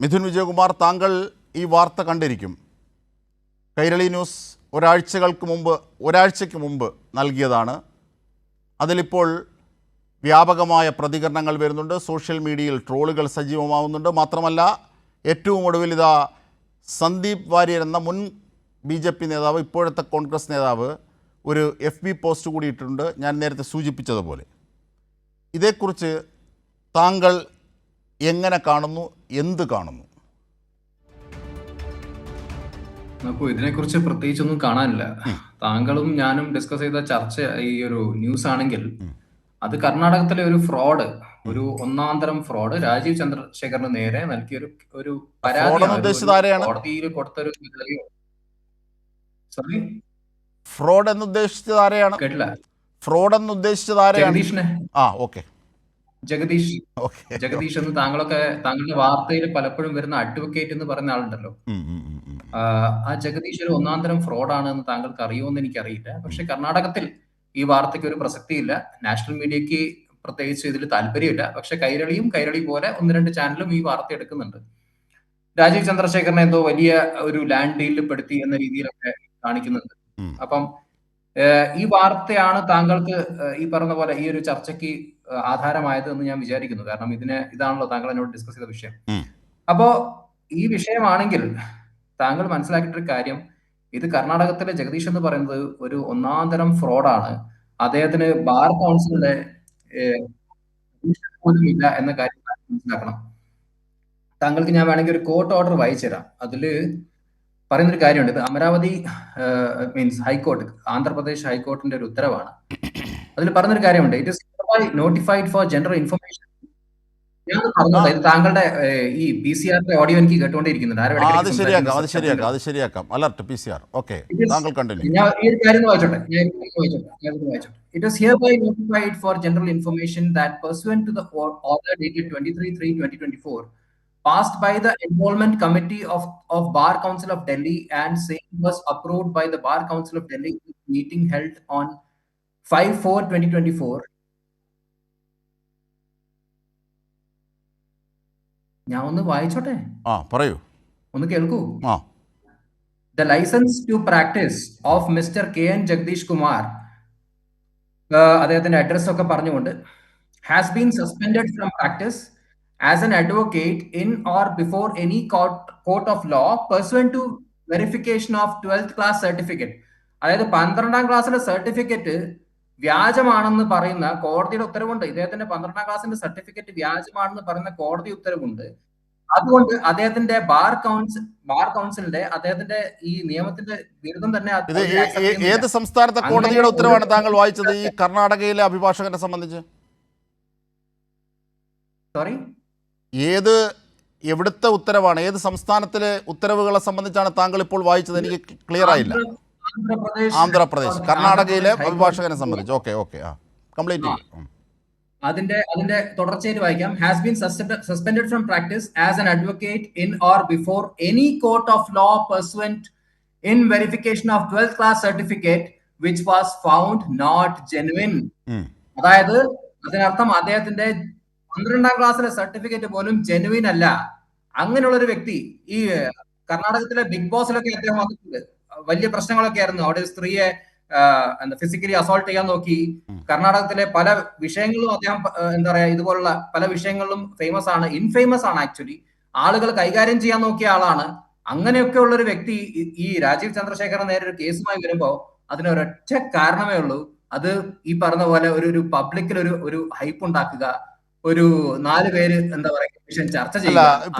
മിഥുൻ വിജയകുമാർ താങ്കൾ ഈ വാർത്ത കണ്ടിരിക്കും. കൈരളി ന്യൂസ് ഒരാഴ്ചകൾക്ക് മുമ്പ് ഒരാഴ്ചയ്ക്ക് മുമ്പ് നൽകിയതാണ്. അതിലിപ്പോൾ വ്യാപകമായ പ്രതികരണങ്ങൾ വരുന്നുണ്ട്. സോഷ്യൽ മീഡിയയിൽ ട്രോളുകൾ സജീവമാവുന്നുണ്ട്. മാത്രമല്ല ഏറ്റവും ഒടുവിൽ ഇതാ സന്ദീപ് വാര്യർ എന്ന മുൻ ബി ജെ പി നേതാവ് ഇപ്പോഴത്തെ കോൺഗ്രസ് നേതാവ് ഒരു എഫ് ബി പോസ്റ്റ് കൂടി ഇട്ടിട്ടുണ്ട് ഞാൻ നേരത്തെ സൂചിപ്പിച്ചതുപോലെ. ഇതേക്കുറിച്ച് താങ്കൾ എങ്ങനെ കാണുന്നു എന്ത് കാണുന്നു? നോക്കൂ ഇതിനെക്കുറിച്ച് പ്രത്യേകിച്ചൊന്നും കാണാനില്ല. താങ്കളും ഞാനും ഡിസ്കസ് ചെയ്ത ചർച്ച ഈ ഒരു ന്യൂസ് ആണെങ്കിൽ അത് കർണാടകത്തിലെ ഒരു ഫ്രോഡ് ഒരു ഒന്നാന്തരം ഫ്രോഡ് രാജീവ് ചന്ദ്രശേഖറിന് നേരെ നൽകിയ ഒരു ഒരു പരാതി കോടതിയിൽ കൊടുത്തൊരു സോറി ഫ്രോഡ് എന്ന് ഉദ്ദേശിച്ചത് ആരെയാണ്? കേട്ടില്ല. ഫ്രോഡ് എന്ന് ഉദ്ദേശിച്ചത് ആരെയാണ്? ആ ഓക്കെ ജഗദീഷ് ജഗദീഷ് എന്ന് താങ്കളൊക്കെ താങ്കളുടെ വാർത്തയിൽ പലപ്പോഴും വരുന്ന അഡ്വക്കേറ്റ് എന്ന് പറയുന്ന ആളുണ്ടല്ലോ. ആ, ജഗദീഷ് ഒരു ഒന്നാം തരം ഫ്രോഡാണ് എന്ന് താങ്കൾക്ക് അറിയുമെന്ന് എനിക്കറിയില്ല. പക്ഷെ കർണാടകത്തിൽ ഈ വാർത്തയ്ക്ക് ഒരു പ്രസക്തിയില്ല. നാഷണൽ മീഡിയക്ക് പ്രത്യേകിച്ച് ഇതിൽ താല്പര്യമില്ല. പക്ഷെ കൈരളിയും കൈരളി പോലെ ഒന്ന് രണ്ട് ചാനലും ഈ വാർത്ത എടുക്കുന്നുണ്ട്. രാജീവ് ചന്ദ്രശേഖരനെ എന്തോ വലിയ ഒരു ലാൻഡ് ഡീലിൽ പെടുത്തി എന്ന രീതിയിലൊക്കെ കാണിക്കുന്നുണ്ട്. അപ്പം ഈ വാർത്തയാണ് താങ്കൾക്ക് ഈ പറഞ്ഞ പോലെ ഈ ഒരു ചർച്ചയ്ക്ക് ആധാരമായത് എന്ന് ഞാൻ വിചാരിക്കുന്നു. കാരണം ഇതിനെ ഇതാണല്ലോ താങ്കൾ എന്നോട് ഡിസ്കസ് ചെയ്ത വിഷയം. അപ്പോ ഈ വിഷയമാണെങ്കിൽ താങ്കൾ മനസ്സിലാക്കിയിട്ടൊരു കാര്യം. ഇത് കർണാടകത്തിലെ ജഗദീഷ് എന്ന് പറയുന്നത് ഒരു ഒന്നാം തരം ഫ്രോഡാണ്. അദ്ദേഹത്തിന് ബാർ കൗൺസിലിന്റെ പോലും ഇല്ല എന്ന കാര്യം മനസ്സിലാക്കണം. താങ്കൾക്ക് ഞാൻ വേണമെങ്കിൽ ഒരു കോർട്ട് ഓർഡർ വായിച്ചു തരാം അതിൽ പറയുന്നൊരു കാര്യമുണ്ട്. ഇത് Amaravati means high court Andhra Pradesh ഹൈക്കോർട്ടിന്റെ ഒരു ഉത്തരവാണ്. അതിൽ പറഞ്ഞൊരു കാര്യമുണ്ട്. It is notified for general information ഞാൻ പറഞ്ഞത് ഇത് താങ്കളുടെ ഏഹ്, ഈ പി സി ആറിന്റെ ഓഡിയോ എനിക്ക് കേട്ടുകൊണ്ടിരിക്കുന്നുണ്ട് ആരും ആ ഇടയ്ക്ക് അത് ഇടയ്ക്ക് ശരിയാക്കാം അത് സംസാരിക്കുന്നത് ശരിയാക്കാം അത് ശരിയാക്കാം alert P C R okay It is- താങ്കൾ കണ്ടിന്യൂ ഞാൻ ഈ ഒരു കാര്യം ഒന്ന് വായിച്ചോട്ടെ ഞാൻ ഈ കാര്യം വായിച്ചോട്ടെ ഞാൻ ഇത് വായിച്ചോട്ടെ it is hereby notified for general information that pursuant to the order dated 23 3 2024 passed by the enrollment committee of of bar council of delhi and same was approved by the bar council of delhi in a meeting held on 5 4 2024 ഞാൻ ഒന്ന് വായിച്ചോട്ടെ? ആ പറയൂ. ഒന്ന് കേൾക്കൂ? ആ. The licence to practise of mister K N Jagadish uh, അദ്ദേഹത്തിന്റെ address ഒക്കെ പറഞ്ഞുകൊണ്ട് has been suspended from practice as an advocate in or before any court of law person to verification of twelfth class certificate അതായത് പന്ത്രണ്ടാം ക്ലാസ്സിലെ certificate വ്യാജമാണെന്ന് പറയുന്ന കോടതിയുടെ ഉത്തരവുണ്ട്. ഇദ്ദേഹത്തിന്റെ പന്ത്രണ്ടാം ക്ലാസ്സിന്റെ സർട്ടിഫിക്കറ്റ് വ്യാജമാണെന്ന് പറയുന്ന കോടതി ഉത്തരവുണ്ട്. അതുകൊണ്ട് അദ്ദേഹത്തിന്റെ ബാർ കൗൺസിൽ ബാർ കൗൺസിലിന്റെ അദ്ദേഹത്തിന്റെ ഈ നിയമത്തിന്റെ ബിരുദം തന്നെ. ഏത് സംസ്ഥാനത്തെ കോടതിയുടെ ഉത്തരവാണ് താങ്കൾ വായിച്ചത്? ഈ കർണാടകയിലെ അഭിഭാഷകനെ സംബന്ധിച്ച്? സോറി ഏത് എവിടുത്തെ ഉത്തരവാണ്? ഏത് സംസ്ഥാനത്തിലെ ഉത്തരവുകളെ സംബന്ധിച്ചാണ് താങ്കൾ ഇപ്പോൾ വായിച്ചത്? എനിക്ക് ക്ലിയർ ആയില്ല. ആന്ധ്രാപ്രദേശ്. കർണാടകയിലെ അഭിഭാഷകനെ സംബന്ധിച്ച്. Okay okay. ആ കംപ്ലീറ്റ് ചെയ്യും. അതിന്റെ അതിന്റെ തുടർച്ചയായിട്ട് വായിക്കാം. Has been suspend from practice as an advocate in or before any court of law pursuant in verification of twelfth class certificate which was found not genuine അതായത് അതിനർത്ഥം അദ്ദേഹത്തിന്റെ പന്ത്രണ്ടാം ക്ലാസ്സിലെ സർട്ടിഫിക്കറ്റ് പോലും ജെനുവിൻ അല്ല. അങ്ങനെയുള്ള ഒരു വ്യക്തി ഈ കർണാടകത്തിലെ ബിഗ് ബോസിലൊക്കെ അദ്ദേഹം വന്നിട്ടുണ്ട്. വലിയ പ്രശ്നങ്ങളൊക്കെ ആയിരുന്നു. അവിടെ സ്ത്രീയെ എന്താ ഫിസിക്കലി അസോൾട്ട് ചെയ്യാൻ നോക്കി. കർണാടകത്തിലെ പല വിഷയങ്ങളും അദ്ദേഹം എന്താ പറയാ ഇതുപോലുള്ള പല വിഷയങ്ങളിലും ഫേമസ് ആണ്. ഇൻഫേമസ് ആണ് ആക്ച്വലി ആളുകൾ കൈകാര്യം ചെയ്യാൻ നോക്കിയ ആളാണ്. അങ്ങനെയൊക്കെ ഉള്ള ഒരു വ്യക്തി ഈ- രാജീവ് ചന്ദ്രശേഖരൻ നേരെ ഒരു കേസുമായി വരുമ്പോ അതിനൊരൊറ്റ കാരണമേ ഉള്ളൂ. അത് ഈ പറഞ്ഞ പോലെ ഒരു ഒരു പബ്ലിക്കിൽ ഒരു ഒരു ഹൈപ്പ് ഉണ്ടാക്കുക. ഒരു നാല് പേര് എന്താ പറയുക വിഷയം ചർച്ച ചെയ്യുക.